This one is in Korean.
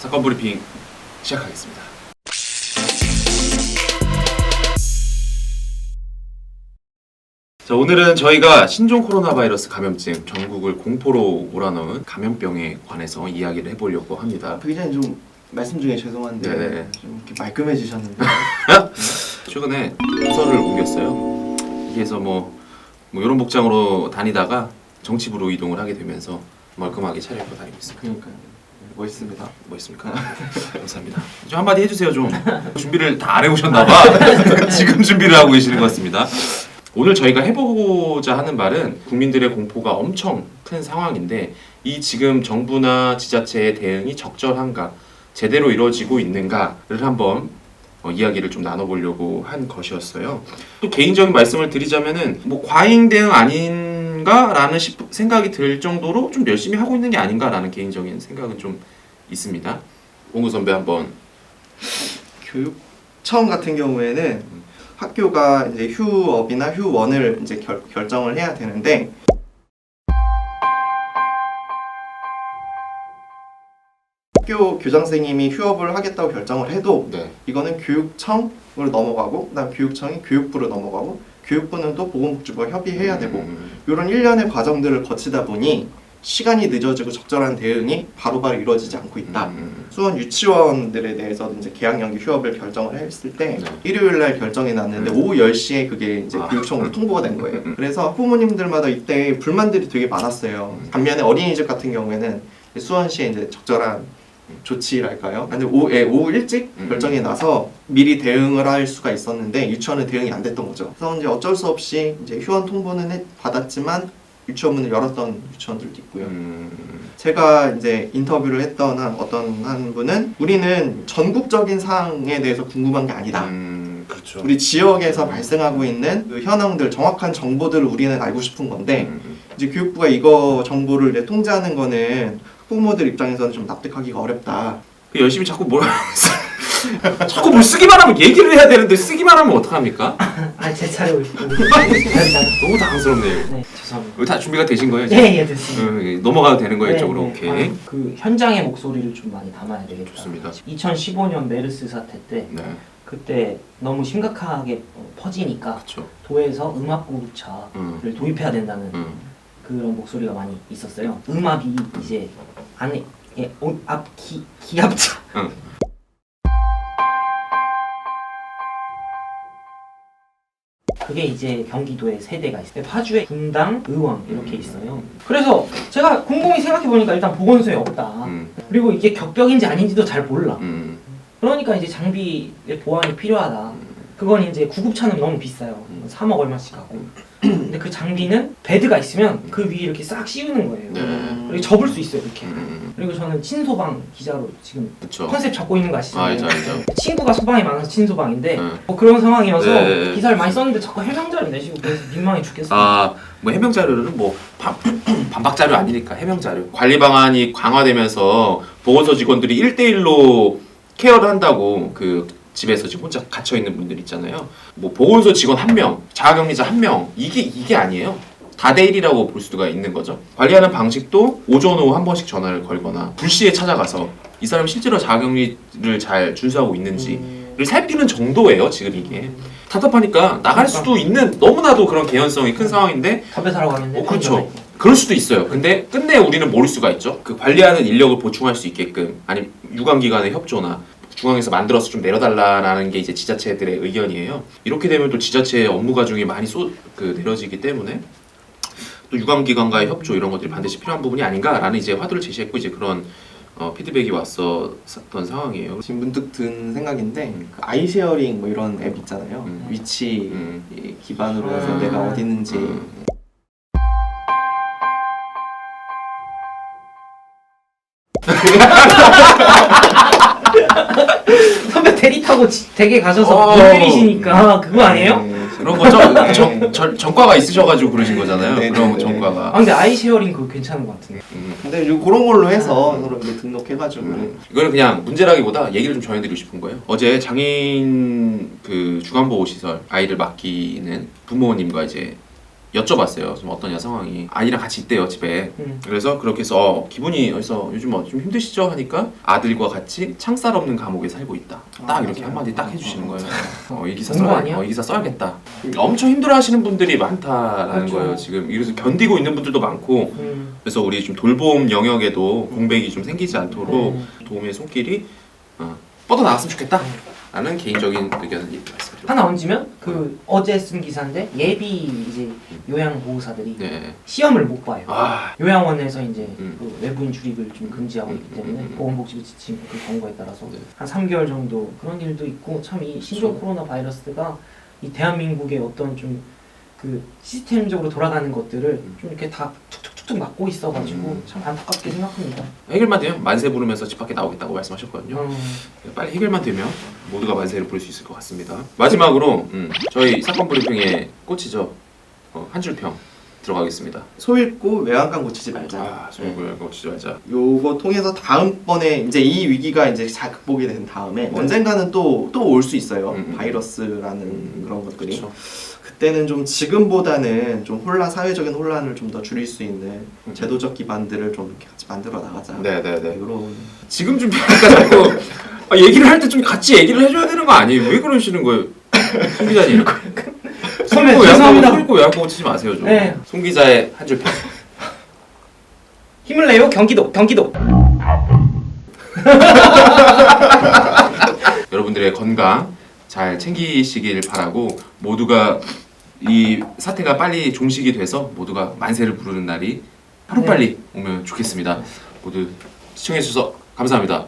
사건 브리핑 시작하겠습니다. 자, 오늘은 저희가 신종 코로나 바이러스 감염증 전국을 공포로 몰아넣은 감염병에 관해서 이야기를 해보려고 합니다. 부기자님 좀 말씀 중에 죄송한데 네네. 좀 이렇게 말끔해지셨는데 최근에 부서를 옮겼어요. 그래서 뭐, 뭐 이런 복장으로 다니다가 정치부로 이동을 하게 되면서 멀끔하게 차려입고 다니고 있습니다. 그러니까요 네, 멋있습니다. 뭐 있습니까? 감사합니다. 좀 한마디 해주세요 좀. 준비를 다 안 해오셨나봐. 지금 준비를 하고 계시는 것 같습니다. 오늘 저희가 해보고자 하는 말은 국민들의 공포가 엄청 큰 상황인데 이 지금 정부나 지자체의 대응이 적절한가, 제대로 이루어지고 있는가를 한번 어, 이야기를 좀 나눠보려고 한 것이었어요. 또 개인적인 말씀을 드리자면은 뭐 과잉 대응 아닌 가라는 싶- 생각이 들 정도로 좀 열심히 하고 있는 게 아닌가라는 개인적인 생각은 좀 있습니다. 옹구 선배 한번 교육청 같은 경우에는 학교가 이제 휴업이나 휴원을 이제 결, 결정을 해야 되는데 학교 교장 선생님이 휴업을 하겠다고 결정을 해도 네. 이거는 교육청으로 넘어가고 그다음 교육청이 교육부로 넘어가고 교육부는 또 보건복지부와 협의해야 되고 음, 이런 일련의 과정들을 거치다 보니 시간이 늦어지고 적절한 대응이 바로바로 이루어지지 않고 있다. 음, 수원 유치원들에 대해서 이제 개학 연기 휴업을 결정을 했을 때 네. 일요일 날 결정이 났는데 음. 오후 10시에 그게 이제 아. 교육청으로 통보가 된 거예요. 음. 그래서 부모님들마다 이때 불만들이 되게 많았어요. 음. 반면에 어린이집 같은 경우에는 수원시에 이제 적절한 조치랄까요? 근데 오, 예, 오후 일찍 음. 결정이 나서 미리 대응을 할 수가 있었는데 유치원은 대응이 안 됐던 거죠. 그래서 이제 어쩔 수 없이 이제 휴원 통보는 해- 받았지만 유치원 문을 열었던 유치원들도 있고요. 음, 제가 이제 인터뷰를 했던 한 어떤 한 분은 우리는 전국적인 사항에 대해서 궁금한 게 아니다. 음, 그렇죠. 우리 지역에서 발생하고 있는 그 현황들, 정확한 정보들을 우리는 알고 싶은 건데 음, 이제 교육부가 이거 정보를 이제 통제하는 거는 부모들 입장에서는 좀 납득하기가 어렵다. 그 열심히 자꾸 뭘 자꾸 뭘 쓰기만 하면 얘기를 해야 되는데 쓰기만 하면 어떡합니까? 아, 제 차례 올 너무 당황스럽네요. 네, 죄송합니다. 이거 다 준비가 되신 거예요? 예, 지금? 예, 됐습니다. 어, 예, 넘어가도 되는 거예요, 네, 이쪽으로. 네. 오케이. 아, 그 현장의 목소리를 좀 많이 담아야 되겠다. 좋습니다. 2015년 메르스 사태 때 네, 그때 너무 심각하게 어, 퍼지니까 그렇죠. 도에서 음악 공급차를 음, 도입해야 된다는 음, 그런 목소리가 많이 있었어요. 음압이 이제 안에 예, 어, 앞 기, 기압차 음. 그게 이제 경기도에 세 대가 있어요. 파주에 분당, 의원 이렇게 있어요. 그래서 제가 곰곰이 생각해 보니까 일단 보건소에 없다. 음, 그리고 이게 격벽인지 아닌지도 잘 몰라. 음, 그러니까 이제 장비의 보완이 필요하다. 그건 이제 구급차는 너무 비싸요. 음. 3억 얼마씩 하고. 근데 그 장비는 베드가 있으면 그 위에 이렇게 싹 씌우는 거예요. 네. 그리고 접을 수 있어요, 이렇게. 음, 그리고 저는 친소방 기자로 지금 그렇죠. 컨셉 잡고 있는 거 아, 아시잖아요. 알죠, 알죠. 친구가 소방이 많아서 친소방인데 네. 뭐 그런 상황이어서 네. 기사를 많이 썼는데 자꾸 해명자를 내시고 그래서 민망해 죽겠어요. 아, 뭐 해명 자료는 뭐 반, 반박 자료 아니니까 해명 자료. 관리 방안이 강화되면서 보건소 직원들이 1대1로 케어를 한다고 그 집에서 지금 혼자 갇혀 있는 분들 있잖아요. 뭐 보건소 직원 한 명, 자가격리자 한 명. 이게 이게 아니에요. 다대일이라고 볼 수가 있는 거죠. 관리하는 방식도 오전 오후 한 번씩 전화를 걸거나 불시에 찾아가서 이 사람이 실제로 자가격리를 잘 준수하고 있는지 음, 를 살피는 정도예요 지금 이게 답답하니까 나갈 수도 있는 너무나도 그런 개연성이 큰 상황인데 담배 사러 가는데 어, 그렇죠. 그럴 수도 있어요 근데 끝내 우리는 모를 수가 있죠 그 관리하는 인력을 보충할 수 있게끔 아니면 유관기관의 협조나 중앙에서 만들어서 좀 내려달라라는 게 이제 지자체들의 의견이에요 이렇게 되면 또 지자체의 업무 가중이 많이 쏟, 그 내려지기 때문에 또 유관기관과의 협조 이런 것들이 반드시 필요한 부분이 아닌가라는 이제 화두를 제시했고 이제 그런 어, 피드백이 왔었던 상황이에요 지금 문득 든 생각인데 음. 그 아이쉐어링 뭐 이런 앱 있잖아요. 음. 위치 음. 이 기반으로 해서 음. 내가 어디 있는지 음. 선배 대리 타고 지- 댁에 가셔서 어. 돈 때리시니까 그거 아니에요? 네, 그런 거죠? 전, 전, 전과가 있으셔가지고 그러신 거잖아요. 네, 그런 네, 네. 전과가. 아 근데 아이쉐어링 그거 괜찮은 것 같은데. 음. 근데 요- 그런 걸로 해서 서로 이제 등록해가지고 음. 이거는 그냥 문제라기보다 얘기를 좀 전해드리고 싶은 거예요. 어제 장애인 그 주간보호 시설 아이를 맡기는 부모님과 이제 여쭤봤어요. 좀 어떠냐 상황이. 아이랑 같이 있대요 집에. 음. 그래서 그렇게 해서 어, 기분이 어디서 요즘 뭐 좀 힘드시죠 하니까 아들과 같이 창살 없는 감옥에 살고 있다. 딱 아, 이렇게 맞아요. 한마디 딱 해주시는 거예요. 어, 이 기사 써야 아니야? 어, 이 기사 써야겠다. 엄청 힘들어하시는 분들이 많다라는 그렇죠. 거예요 지금. 이래서 견디고 있는 분들도 많고 음. 그래서 우리 좀 돌봄 영역에도 공백이 좀 생기지 않도록 음. 도움의 손길이 어, 뻗어 나갔으면 좋겠다 라는 개인적인 의견을 말씀드립니다. 하나 얹으면 그 어제 쓴 기사인데 예비 이제 요양 보호사들이 네. 시험을 못 봐요. 아, 요양원에서 이제 음. 그 외부인 출입을 좀 금지하고 음, 있기 때문에 음, 음. 보건복지부 지침 그 권고에 따라서 네. 한 3개월 정도 그런 일도 있고 참 이 신종 그렇죠. 코로나 바이러스가 이 대한민국의 어떤 좀 그 시스템적으로 돌아가는 것들을 좀 이렇게 다 툭툭 툭툭 막고 있어가지고 음. 참 안타깝게 생각합니다. 해결만 되면 만세 부르면서 집 밖에 나오겠다고 말씀하셨거든요. 음. 빨리 해결만 되면 모두가 만세를 부를 수 있을 것 같습니다. 마지막으로 음, 저희 사건 브리핑의 꽃이죠. 어, 한 줄 평 들어가겠습니다. 소 읽고 외양간 고치지 말자. 아, 소고를 고치지 말자. 요거 통해서 다음번에 이제 이 위기가 이제 잘 극복이 된 다음에 언젠가는 또 또 올 수 있어요. 음, 음. 바이러스라는 음, 그런 것들이. 그렇죠. 그때는 좀 지금보다는 좀 혼란 사회적인 혼란을 좀 더 줄일 수 있는 음. 제도적 기반들을 좀 이렇게 같이 만들어 나가자. 네, 네, 네. 이런 지금 준비하니까 자꾸 아, 얘기를 할 때 좀 같이 얘기를 해줘야 되는 거 아니에요? 왜 그러시는 거예요? 송 기자님. 선배 손 죄송합니다. 고 야구 치지 마세요 좀. 네. 송 기자의 한 줄 평. 힘을 내요 경기도 경기도. 여러분들의 건강 잘 챙기시길 바라고 모두가 이 사태가 빨리 종식이 돼서 모두가 만세를 부르는 날이 하루빨리 오면 좋겠습니다. 모두 시청해 주셔서 감사합니다.